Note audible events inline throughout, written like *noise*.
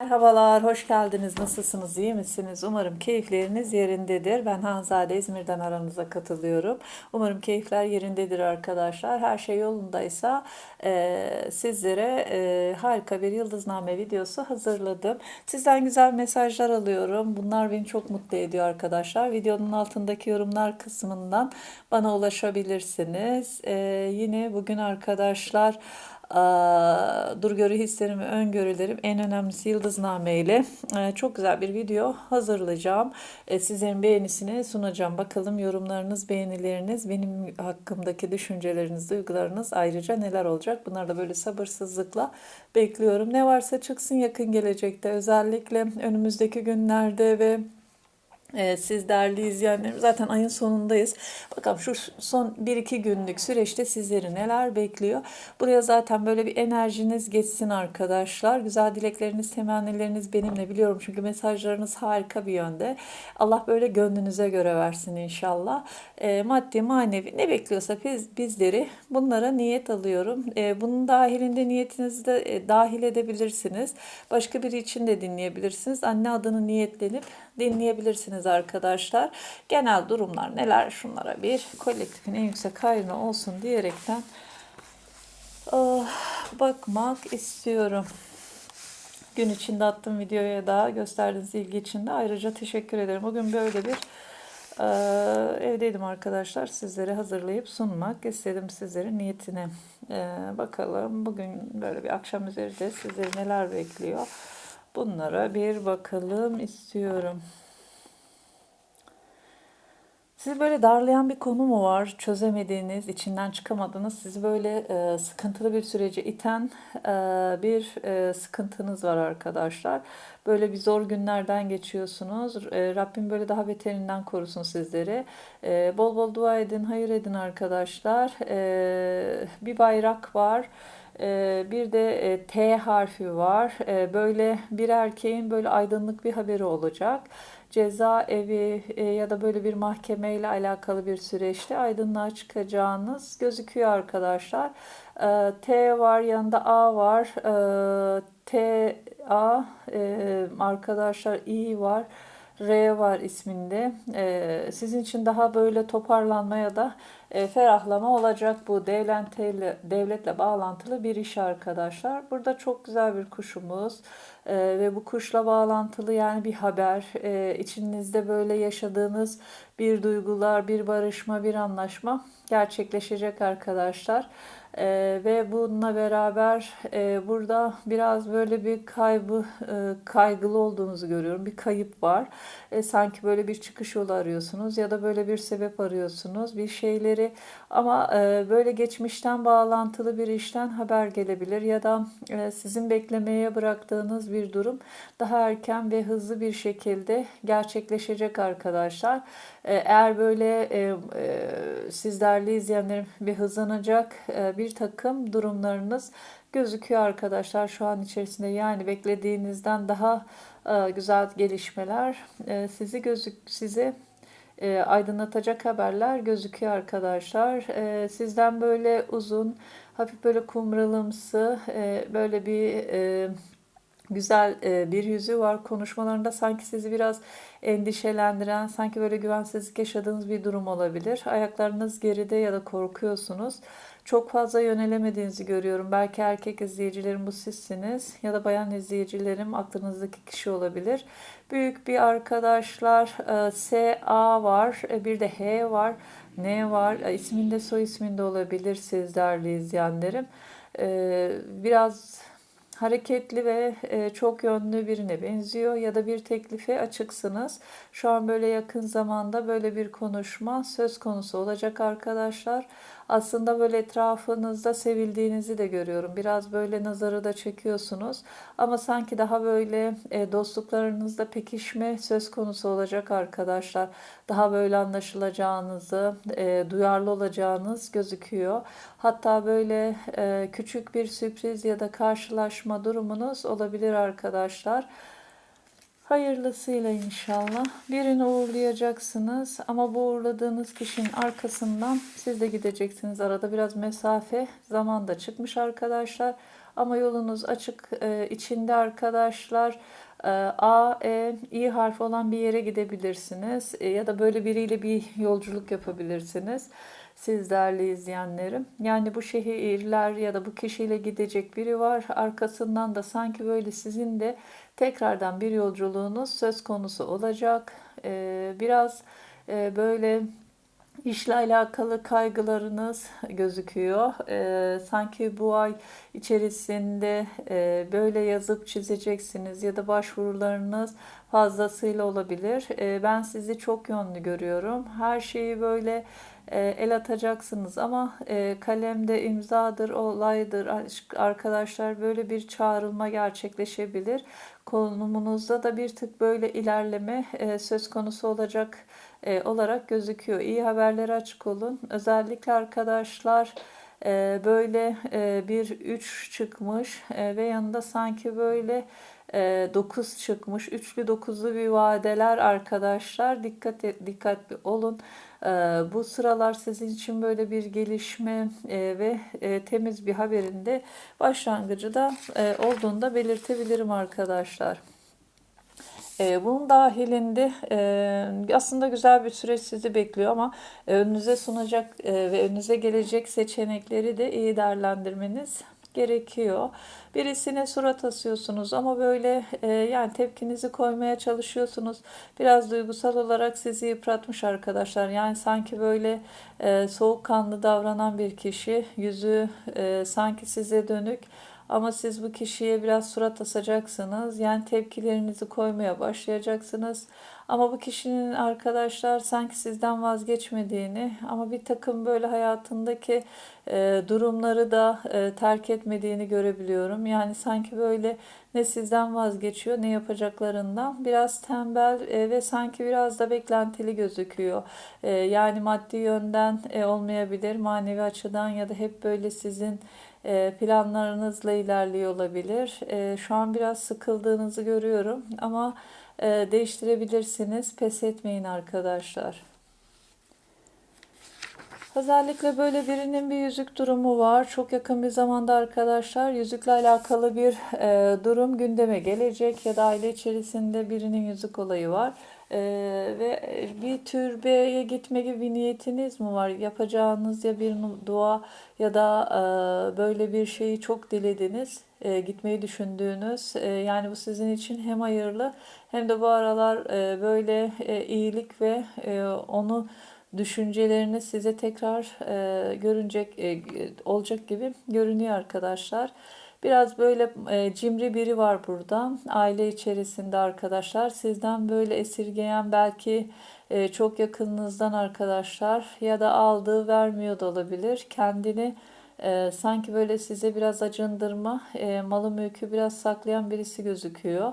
Merhabalar, hoş geldiniz. Nasılsınız, iyi misiniz? Umarım keyifleriniz yerindedir. Ben Hanzade İzmir'den aranıza katılıyorum. Umarım keyifler yerindedir arkadaşlar. Her şey yolundaysa e, sizlere e, harika bir yıldızname videosu hazırladım. Sizden güzel mesajlar alıyorum. Bunlar beni çok mutlu ediyor arkadaşlar. Videonun altındaki yorumlar kısmından bana ulaşabilirsiniz. E, yine bugün arkadaşlar Durgörü hislerimi, öngörülerim en önemlisi yıldızname ile e, çok güzel bir video hazırlayacağım. E, sizlerin beğenisini sunacağım. Bakalım yorumlarınız, beğenileriniz, benim hakkımdaki düşünceleriniz, duygularınız ayrıca neler olacak? Bunları da böyle sabırsızlıkla bekliyorum. Ne varsa çıksın yakın gelecekte özellikle önümüzdeki günlerde ve siz değerli izleyenlerim zaten ayın sonundayız. Bakalım şu son 1-2 günlük süreçte sizleri neler bekliyor. Buraya zaten böyle bir enerjiniz geçsin arkadaşlar. Güzel dilekleriniz, temennileriniz benimle biliyorum. Çünkü mesajlarınız harika bir yönde. Allah böyle gönlünüze göre versin inşallah. E, maddi, manevi ne bekliyorsa biz, bizleri bunlara niyet alıyorum. E, bunun dahilinde niyetinizi de e, dahil edebilirsiniz. Başka biri için de dinleyebilirsiniz. Anne adını niyetlenip dinleyebilirsiniz arkadaşlar. Genel durumlar neler şunlara bir kolektifin en yüksek hayrına olsun diyerekten oh, bakmak istiyorum. Gün içinde attığım videoya da gösterdiğiniz ilgi için de ayrıca teşekkür ederim. Bugün böyle bir e, evdeydim arkadaşlar. Sizlere hazırlayıp sunmak istedim sizlerin niyetine. E, bakalım bugün böyle bir akşam üzeri de sizleri neler bekliyor. Bunlara bir bakalım istiyorum. Sizi böyle darlayan bir konu mu var? Çözemediğiniz, içinden çıkamadığınız, sizi böyle e, sıkıntılı bir sürece iten e, bir e, sıkıntınız var arkadaşlar. Böyle bir zor günlerden geçiyorsunuz. E, Rabbim böyle daha beterinden korusun sizleri. E, bol bol dua edin, hayır edin arkadaşlar. E, bir bayrak var. E, bir de e, T harfi var. E, böyle bir erkeğin böyle aydınlık bir haberi olacak cezaevi e, ya da böyle bir mahkemeyle alakalı bir süreçte aydınlığa çıkacağınız gözüküyor arkadaşlar. E, T var yanında A var. E, T A arkadaşlar I var. R var isminde. sizin için daha böyle toparlanmaya da ferahlama olacak bu devletle, devletle bağlantılı bir iş arkadaşlar. Burada çok güzel bir kuşumuz ve bu kuşla bağlantılı yani bir haber, içinizde böyle yaşadığınız bir duygular, bir barışma, bir anlaşma gerçekleşecek arkadaşlar. Ee, ve bununla beraber e, burada biraz böyle bir kaybı e, kaygılı olduğunuzu görüyorum. Bir kayıp var. E, sanki böyle bir çıkış yolu arıyorsunuz ya da böyle bir sebep arıyorsunuz. Bir şeyleri ama e, böyle geçmişten bağlantılı bir işten haber gelebilir ya da e, sizin beklemeye bıraktığınız bir durum daha erken ve hızlı bir şekilde gerçekleşecek arkadaşlar. E, eğer böyle e, e, siz izleyenlerim bir hızlanacak e, bir takım durumlarınız gözüküyor arkadaşlar şu an içerisinde. Yani beklediğinizden daha e, güzel gelişmeler e, sizi gözük sizi e, aydınlatacak haberler gözüküyor arkadaşlar. Sizden böyle uzun, hafif böyle kumralımsı, böyle bir güzel bir yüzü var. Konuşmalarında sanki sizi biraz endişelendiren, sanki böyle güvensizlik yaşadığınız bir durum olabilir. Ayaklarınız geride ya da korkuyorsunuz. Çok fazla yönelemediğinizi görüyorum. Belki erkek izleyicilerim bu sizsiniz ya da bayan izleyicilerim aklınızdaki kişi olabilir. Büyük bir arkadaşlar e, S, A var, e, bir de H var, N var. İsminde soy isminde olabilir siz değerli izleyenlerim. Biraz hareketli ve e, çok yönlü birine benziyor ya da bir teklife açıksınız. Şu an böyle yakın zamanda böyle bir konuşma söz konusu olacak arkadaşlar. Aslında böyle etrafınızda sevildiğinizi de görüyorum. Biraz böyle nazarı da çekiyorsunuz. Ama sanki daha böyle e, dostluklarınızda pekişme söz konusu olacak arkadaşlar. Daha böyle anlaşılacağınızı, e, duyarlı olacağınız gözüküyor. Hatta böyle e, küçük bir sürpriz ya da karşılaşma durumunuz olabilir arkadaşlar. Hayırlısıyla inşallah. Birini uğurlayacaksınız ama bu uğurladığınız kişinin arkasından siz de gideceksiniz. Arada biraz mesafe, zaman da çıkmış arkadaşlar. Ama yolunuz açık e, içinde arkadaşlar. E, A, E, İ harfi olan bir yere gidebilirsiniz. E, ya da böyle biriyle bir yolculuk yapabilirsiniz. Siz değerli izleyenlerim. Yani bu şehirler ya da bu kişiyle gidecek biri var. Arkasından da sanki böyle sizin de tekrardan bir yolculuğunuz söz konusu olacak. E, biraz e, böyle İşle alakalı kaygılarınız gözüküyor. Ee, sanki bu ay içerisinde e, böyle yazıp çizeceksiniz ya da başvurularınız fazlasıyla olabilir. Ee, ben sizi çok yönlü görüyorum. Her şeyi böyle el atacaksınız ama e, kalemde imzadır, olaydır. Arkadaşlar böyle bir çağrılma gerçekleşebilir. Konumunuzda da bir tık böyle ilerleme e, söz konusu olacak e, olarak gözüküyor. İyi haberlere açık olun. Özellikle arkadaşlar e, böyle e, bir 3 çıkmış e, ve yanında sanki böyle e, 9 çıkmış. Üçlü dokuzlu bir vadeler arkadaşlar. Dikkat dikkatli olun. E, bu sıralar sizin için böyle bir gelişme e, ve e, temiz bir haberin de başlangıcı da e, olduğunu da belirtebilirim arkadaşlar. E, bunun dahilinde aslında güzel bir süreç sizi bekliyor ama önünüze sunacak ve önünüze gelecek seçenekleri de iyi değerlendirmeniz gerekiyor. Birisine surat asıyorsunuz ama böyle e, yani tepkinizi koymaya çalışıyorsunuz. Biraz duygusal olarak sizi yıpratmış arkadaşlar. Yani sanki böyle e, soğukkanlı davranan bir kişi yüzü e, sanki size dönük ama siz bu kişiye biraz surat asacaksınız. Yani tepkilerinizi koymaya başlayacaksınız. Ama bu kişinin arkadaşlar sanki sizden vazgeçmediğini ama bir takım böyle hayatındaki e, durumları da e, terk etmediğini görebiliyorum. Yani sanki böyle ne sizden vazgeçiyor ne yapacaklarından biraz tembel e, ve sanki biraz da beklentili gözüküyor. E, yani maddi yönden e, olmayabilir manevi açıdan ya da hep böyle sizin planlarınızla ilerliyor olabilir. E, şu an biraz sıkıldığınızı görüyorum ama e, değiştirebilirsiniz. Pes etmeyin arkadaşlar. Özellikle böyle birinin bir yüzük durumu var. Çok yakın bir zamanda arkadaşlar yüzükle alakalı bir e, durum gündeme gelecek ya da aile içerisinde birinin yüzük olayı var. E, ve bir türbeye gitme gibi bir niyetiniz mi var? Yapacağınız ya bir dua ya da e, böyle bir şeyi çok dilediniz, e, gitmeyi düşündüğünüz. E, yani bu sizin için hem hayırlı hem de bu aralar e, böyle e, iyilik ve e, onu düşüncelerini size tekrar e, görünecek e, olacak gibi görünüyor arkadaşlar. Biraz böyle e, cimri biri var burada. Aile içerisinde arkadaşlar. Sizden böyle esirgeyen belki e, çok yakınınızdan arkadaşlar ya da aldığı vermiyor da olabilir. Kendini e, sanki böyle size biraz acındırma, e, malı mülkü biraz saklayan birisi gözüküyor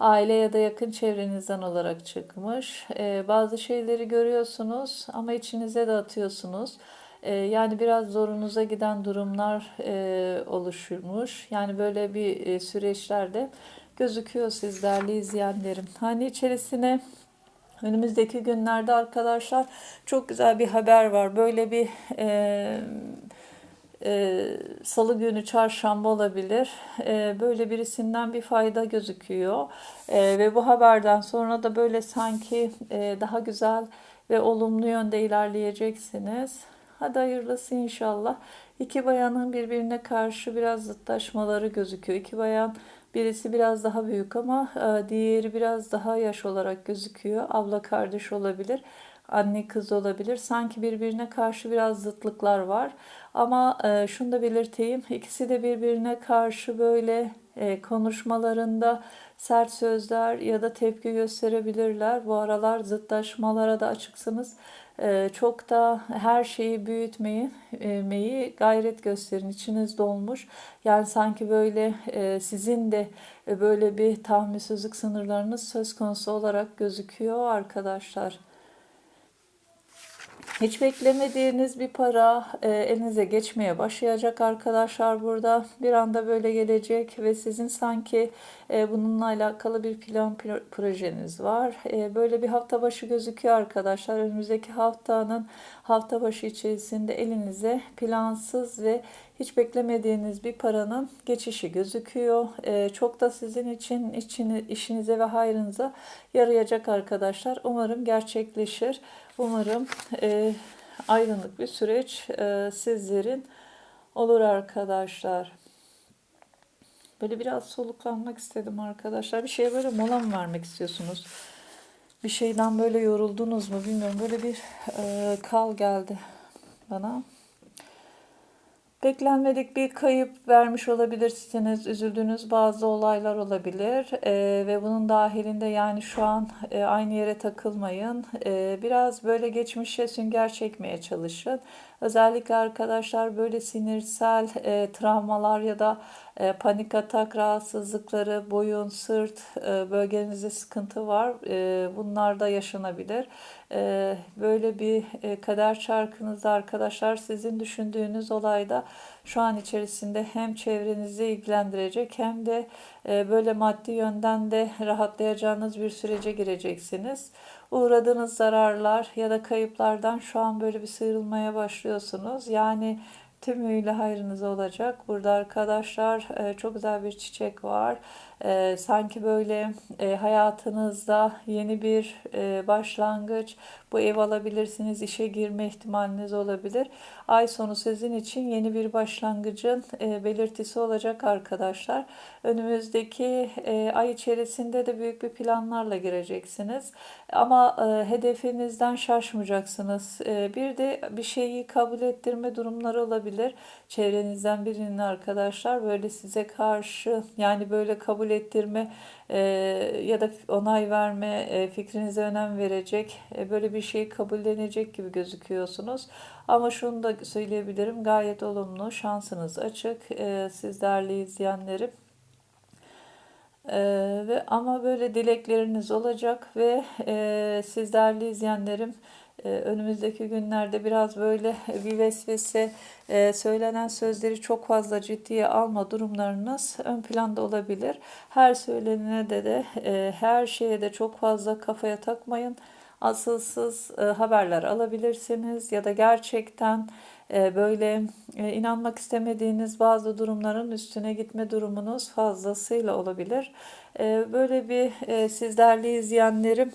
aile ya da yakın çevrenizden olarak çıkmış. Bazı şeyleri görüyorsunuz ama içinize de atıyorsunuz. E, yani biraz zorunuza giden durumlar e, oluşmuş. Yani böyle bir e, süreçlerde gözüküyor siz değerli izleyenlerim. Hani içerisine önümüzdeki günlerde arkadaşlar çok güzel bir haber var. Böyle bir e, e, salı günü çarşamba olabilir. E, böyle birisinden bir fayda gözüküyor. E, ve bu haberden sonra da böyle sanki e, daha güzel ve olumlu yönde ilerleyeceksiniz. Hadi hayırlısı inşallah. İki bayanın birbirine karşı biraz zıtlaşmaları gözüküyor. İki bayan birisi biraz daha büyük ama e, diğeri biraz daha yaş olarak gözüküyor. Abla kardeş olabilir anne kız olabilir. Sanki birbirine karşı biraz zıtlıklar var. Ama e, şunu da belirteyim. İkisi de birbirine karşı böyle e, konuşmalarında sert sözler ya da tepki gösterebilirler. Bu aralar zıtlaşmalara da açıksınız. E, çok da her şeyi büyütmeyi meyi gayret gösterin. İçiniz dolmuş. Yani sanki böyle e, sizin de e, böyle bir tahammülsüzlük sınırlarınız söz konusu olarak gözüküyor arkadaşlar. Hiç beklemediğiniz bir para e, elinize geçmeye başlayacak arkadaşlar burada. Bir anda böyle gelecek ve sizin sanki e, bununla alakalı bir plan projeniz var. E, böyle bir hafta başı gözüküyor arkadaşlar. Önümüzdeki haftanın hafta başı içerisinde elinize plansız ve hiç beklemediğiniz bir paranın geçişi gözüküyor. Ee, çok da sizin için içini, işinize ve hayrınıza yarayacak arkadaşlar. Umarım gerçekleşir. Umarım e, aydınlık bir süreç e, sizlerin olur arkadaşlar. Böyle biraz soluklanmak istedim arkadaşlar. Bir şeye böyle mola mı vermek istiyorsunuz? Bir şeyden böyle yoruldunuz mu bilmiyorum. Böyle bir e, kal geldi bana. Beklenmedik bir kayıp vermiş olabilirsiniz. Üzüldüğünüz bazı olaylar olabilir. Ee, ve bunun dahilinde yani şu an e, aynı yere takılmayın. Ee, biraz böyle geçmişe sünger çekmeye çalışın. Özellikle arkadaşlar böyle sinirsel e, travmalar ya da e, panik atak rahatsızlıkları, boyun, sırt e, bölgenizde sıkıntı var. E, bunlar da yaşanabilir. E, böyle bir e, kader çarkınızda arkadaşlar sizin düşündüğünüz olayda şu an içerisinde hem çevrenizi ilgilendirecek hem de e, böyle maddi yönden de rahatlayacağınız bir sürece gireceksiniz. Uğradığınız zararlar ya da kayıplardan şu an böyle bir sıyrılmaya başlıyorsunuz. Yani tümüyle hayrınız olacak. Burada arkadaşlar e, çok güzel bir çiçek var. E, sanki böyle e, hayatınızda yeni bir başlangıç, bu ev alabilirsiniz, işe girme ihtimaliniz olabilir. Ay sonu sizin için yeni bir başlangıcın belirtisi olacak arkadaşlar. Önümüzdeki ay içerisinde de büyük bir planlarla gireceksiniz. Ama hedefinizden şaşmayacaksınız. Bir de bir şeyi kabul ettirme durumları olabilir. Çevrenizden birinin arkadaşlar böyle size karşı yani böyle kabul ettirme e, ya da onay verme e, fikrinize önem verecek e, böyle bir şeyi kabullenecek gibi gözüküyorsunuz. Ama şunu da söyleyebilirim gayet olumlu şansınız açık e, siz izleyenlerim. Ee, ve ama böyle dilekleriniz olacak ve e, siz izleyenlerim önümüzdeki günlerde biraz böyle *laughs* bir vesvese e, söylenen sözleri çok fazla ciddiye alma durumlarınız ön planda olabilir. Her söylenene de de her şeye de çok fazla kafaya takmayın. Asılsız e, haberler alabilirsiniz ya da gerçekten e, böyle inanmak istemediğiniz bazı durumların üstüne gitme durumunuz fazlasıyla olabilir. Böyle bir e, siz değerli izleyenlerim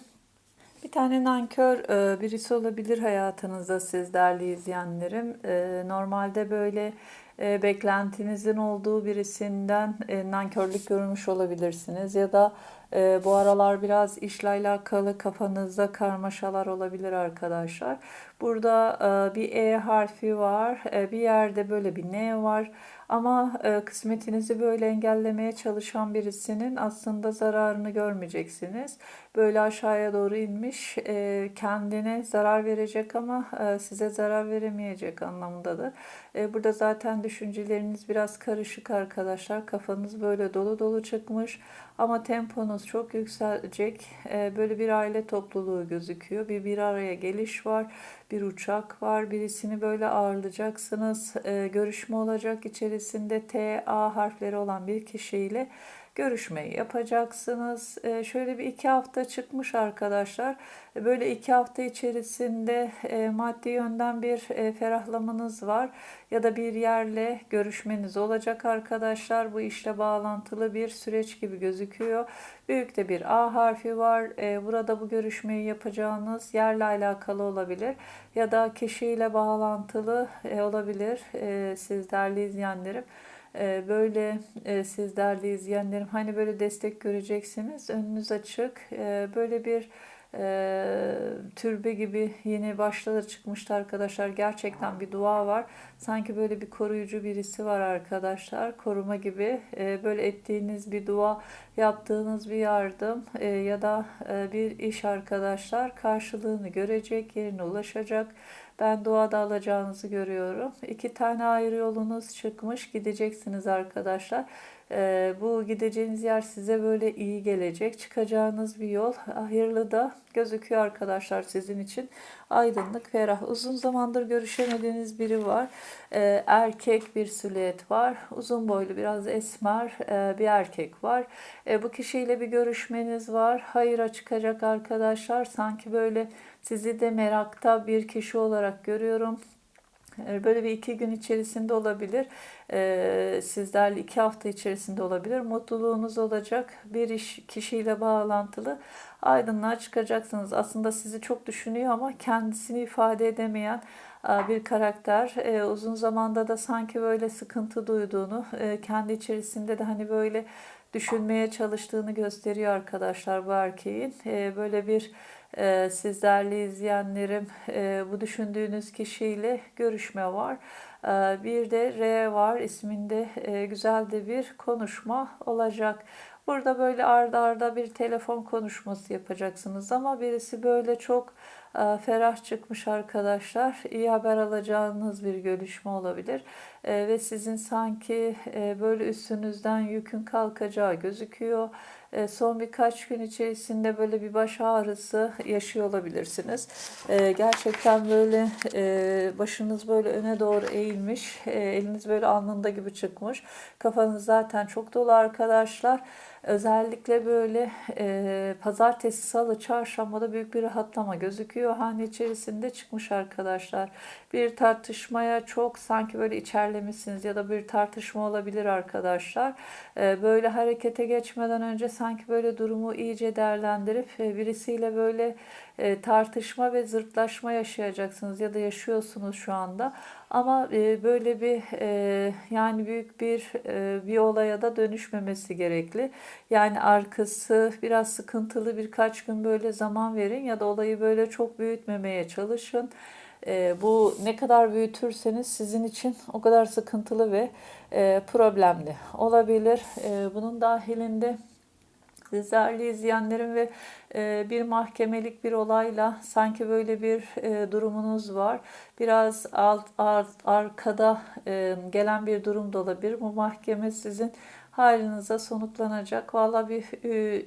bir tane nankör e, birisi olabilir hayatınızda siz değerli izleyenlerim. E, normalde böyle e, beklentinizin olduğu birisinden nankörlük görmüş olabilirsiniz ya da bu aralar biraz işle alakalı kafanızda karmaşalar olabilir arkadaşlar. Burada bir E harfi var, bir yerde böyle bir N var. Ama e, kısmetinizi böyle engellemeye çalışan birisinin aslında zararını görmeyeceksiniz. Böyle aşağıya doğru inmiş, e, kendine zarar verecek ama e, size zarar veremeyecek anlamındadır. E, burada zaten düşünceleriniz biraz karışık arkadaşlar. Kafanız böyle dolu dolu çıkmış ama temponuz çok yükselecek. E, böyle bir aile topluluğu gözüküyor. Bir bir araya geliş var bir uçak var. Birisini böyle ağırlayacaksınız. E, görüşme olacak içerisinde T, A harfleri olan bir kişiyle görüşmeyi yapacaksınız. E, şöyle bir iki hafta çıkmış arkadaşlar. E, böyle iki hafta içerisinde e, maddi yönden bir e, ferahlamanız var ya da bir yerle görüşmeniz olacak arkadaşlar. Bu işle bağlantılı bir süreç gibi gözüküyor. Büyük de bir A harfi var. E, burada bu görüşmeyi yapacağınız yerle alakalı olabilir ya da kişiyle bağlantılı e, olabilir. E, siz değerli izleyenlerim. Böyle siz değerli izleyenlerim hani böyle destek göreceksiniz. Önünüz açık. Böyle bir e, türbe gibi yeni başları çıkmıştı arkadaşlar. Gerçekten bir dua var. Sanki böyle bir koruyucu birisi var arkadaşlar. Koruma gibi e, böyle ettiğiniz bir dua, yaptığınız bir yardım ya da bir iş arkadaşlar karşılığını görecek, yerine ulaşacak. Ben doğada alacağınızı görüyorum. İki tane ayrı yolunuz çıkmış. Gideceksiniz arkadaşlar. Ee, bu gideceğiniz yer size böyle iyi gelecek. Çıkacağınız bir yol hayırlı da gözüküyor arkadaşlar sizin için. Aydınlık, ferah. Uzun zamandır görüşemediğiniz biri var. Ee, erkek bir silüet var. Uzun boylu biraz esmer e, bir erkek var. E, bu kişiyle bir görüşmeniz var. Hayıra çıkacak arkadaşlar. Sanki böyle sizi de merakta bir kişi olarak görüyorum. E, Böyle bir iki gün içerisinde olabilir. E, Sizlerle iki hafta içerisinde olabilir. Mutluluğunuz olacak. Bir iş kişiyle bağlantılı aydınlığa çıkacaksınız. Aslında sizi çok düşünüyor ama kendisini ifade edemeyen e, bir karakter. E, Uzun zamanda da sanki böyle sıkıntı duyduğunu, e, kendi içerisinde de hani böyle düşünmeye çalıştığını gösteriyor arkadaşlar bu erkeğin. Böyle bir e, sizlerle izleyenlerim e, bu düşündüğünüz kişiyle görüşme var. E, Bir de R var isminde e, güzel de bir konuşma olacak. Burada böyle arda arda bir telefon konuşması yapacaksınız ama birisi böyle çok e, ferah çıkmış arkadaşlar. İyi haber alacağınız bir görüşme olabilir. E, ve sizin sanki böyle üstünüzden yükün kalkacağı gözüküyor. E, son birkaç gün içerisinde böyle bir baş ağrısı yaşıyor olabilirsiniz. E, gerçekten böyle e, başınız böyle öne doğru eğilmiş, eliniz böyle alnında gibi çıkmış. Kafanız zaten çok dolu arkadaşlar. Özellikle böyle e, pazartesi, salı, çarşambada büyük bir rahatlama gözüküyor. Hane içerisinde çıkmış arkadaşlar. Bir tartışmaya çok sanki böyle içerlemişsiniz ya da bir tartışma olabilir arkadaşlar. E, böyle harekete geçmeden önce sanki böyle durumu iyice değerlendirip e, birisiyle böyle e, tartışma ve zırtlaşma yaşayacaksınız ya da yaşıyorsunuz şu anda. Ama e, böyle bir e, yani büyük bir e, bir olaya da dönüşmemesi gerekli. Yani arkası biraz sıkıntılı birkaç gün böyle zaman verin ya da olayı böyle çok büyütmemeye çalışın. Bu ne kadar büyütürseniz sizin için o kadar sıkıntılı ve problemli olabilir. E, bunun dahilinde Sizlerle izleyenlerin ve e, bir mahkemelik bir olayla sanki böyle bir e, durumunuz var. Biraz alt, alt arkada e, gelen bir durum da olabilir. Bu mahkeme sizin halinize sonuçlanacak. Valla bir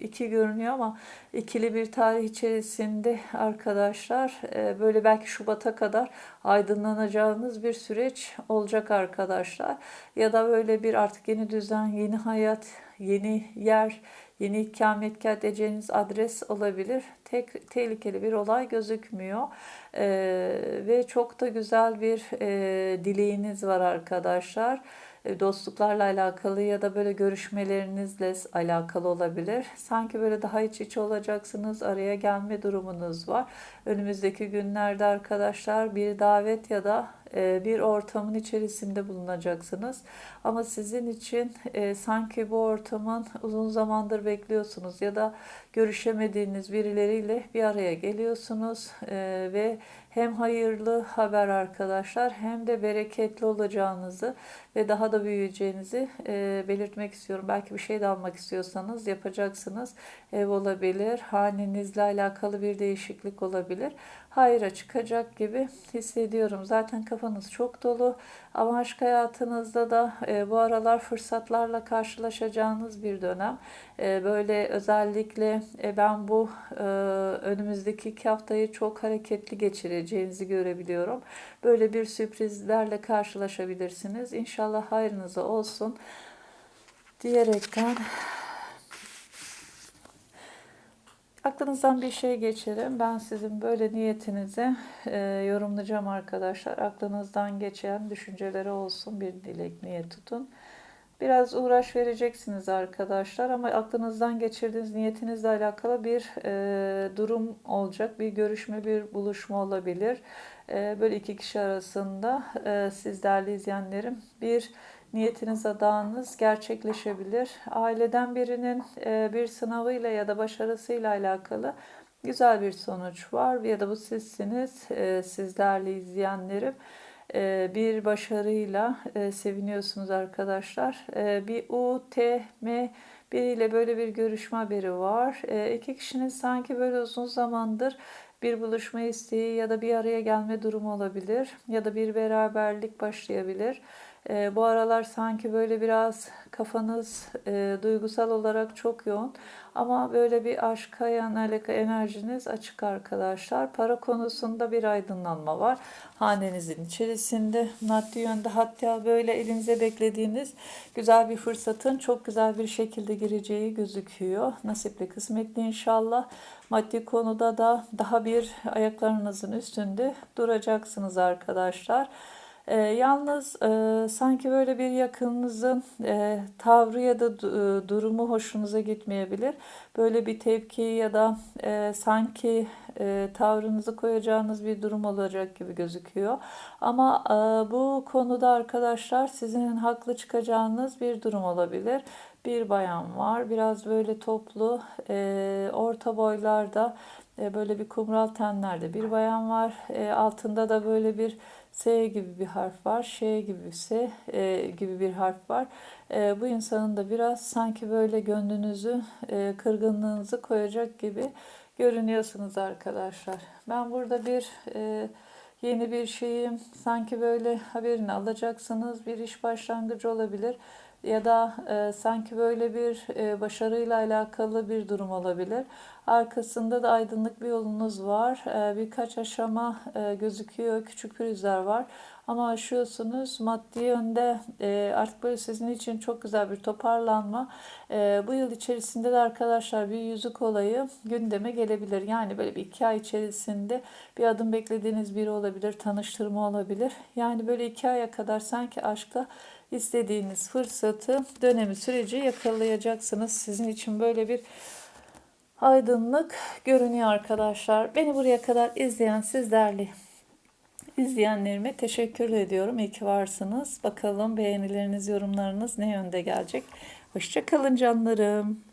iki görünüyor ama ikili bir tarih içerisinde arkadaşlar böyle belki Şubat'a kadar aydınlanacağınız bir süreç olacak arkadaşlar. Ya da böyle bir artık yeni düzen, yeni hayat, yeni yer, yeni ikametgah edeceğiniz adres olabilir. Tek tehlikeli bir olay gözükmüyor. Ee, ve çok da güzel bir e, dileğiniz var arkadaşlar. E, dostluklarla alakalı ya da böyle görüşmelerinizle alakalı olabilir. Sanki böyle daha iç içe olacaksınız, araya gelme durumunuz var. Önümüzdeki günlerde arkadaşlar bir davet ya da e, bir ortamın içerisinde bulunacaksınız. Ama sizin için e, sanki bu ortamın uzun zamandır bekliyorsunuz ya da görüşemediğiniz birileriyle bir araya geliyorsunuz e, ve hem hayırlı haber arkadaşlar hem de bereketli olacağınızı ve daha da büyüyeceğinizi e, belirtmek istiyorum. Belki bir şey de almak istiyorsanız yapacaksınız. Ev olabilir, hanenizle alakalı bir değişiklik olabilir. Hayra çıkacak gibi hissediyorum. Zaten kafanız çok dolu ama aşk hayatınızda da e, bu aralar fırsatlarla karşılaşacağınız bir dönem. E, böyle özellikle e, ben bu e, önümüzdeki iki haftayı çok hareketli geçireceğinizi görebiliyorum. Böyle bir sürprizlerle karşılaşabilirsiniz. İnşallah hayrınıza olsun diyerekten Aklınızdan bir şey geçirin. Ben sizin böyle niyetinizi e, yorumlayacağım arkadaşlar. Aklınızdan geçen düşünceleri olsun. Bir dilek niyet tutun. Biraz uğraş vereceksiniz arkadaşlar ama aklınızdan geçirdiğiniz niyetinizle alakalı bir e, durum olacak. Bir görüşme, bir buluşma olabilir. E, böyle iki kişi arasında e, siz değerli izleyenlerim bir niyetiniz, adağınız gerçekleşebilir. Aileden birinin e, bir sınavıyla ya da başarısıyla alakalı güzel bir sonuç var ya da bu sizsiniz, e, siz değerli izleyenlerim. E, bir başarıyla seviniyorsunuz arkadaşlar. Bir U, T, M biriyle böyle bir görüşme haberi var. İki kişinin sanki böyle uzun zamandır bir buluşma isteği ya da bir araya gelme durumu olabilir ya da bir beraberlik başlayabilir. E, bu aralar sanki böyle biraz kafanız e, duygusal olarak çok yoğun ama böyle bir aşka yönelik enerjiniz açık arkadaşlar. Para konusunda bir aydınlanma var. Hanenizin içerisinde maddi yönde hatta böyle elinize beklediğiniz güzel bir fırsatın çok güzel bir şekilde gireceği gözüküyor. Nasipli kısmetli inşallah. Maddi konuda da daha bir ayaklarınızın üstünde duracaksınız arkadaşlar. Ee, yalnız e, sanki böyle bir yakınınızın e, tavrı ya da e, durumu hoşunuza gitmeyebilir. Böyle bir tepki ya da e, sanki e, tavrınızı koyacağınız bir durum olacak gibi gözüküyor. Ama e, bu konuda arkadaşlar sizin haklı çıkacağınız bir durum olabilir. Bir bayan var, biraz böyle toplu, e, orta boylarda, e, böyle bir kumral tenlerde bir bayan var. E, altında da böyle bir S gibi bir harf var, Ş gibi S e, gibi bir harf var. E, bu insanın da biraz sanki böyle gönlünüzü, e, kırgınlığınızı koyacak gibi görünüyorsunuz arkadaşlar. Ben burada bir e, yeni bir şeyim, sanki böyle haberini alacaksınız, bir iş başlangıcı olabilir ya da e, sanki böyle bir e, başarıyla alakalı bir durum olabilir. Arkasında da aydınlık bir yolunuz var. E, birkaç aşama e, gözüküyor, küçük pürüzler var. Ama aşıyorsunuz. Maddi yönde e, artık böyle sizin için çok güzel bir toparlanma. E, bu yıl içerisinde de arkadaşlar bir yüzük olayı gündeme gelebilir. Yani böyle bir iki ay içerisinde bir adım beklediğiniz biri olabilir, tanıştırma olabilir. Yani böyle iki aya kadar sanki aşkta istediğiniz fırsatı, dönemi, süreci yakalayacaksınız. Sizin için böyle bir aydınlık görünüyor arkadaşlar. Beni buraya kadar izleyen sizlerle izleyenlerime teşekkür ediyorum. İyi ki varsınız. Bakalım beğenileriniz, yorumlarınız ne yönde gelecek. Hoşçakalın canlarım.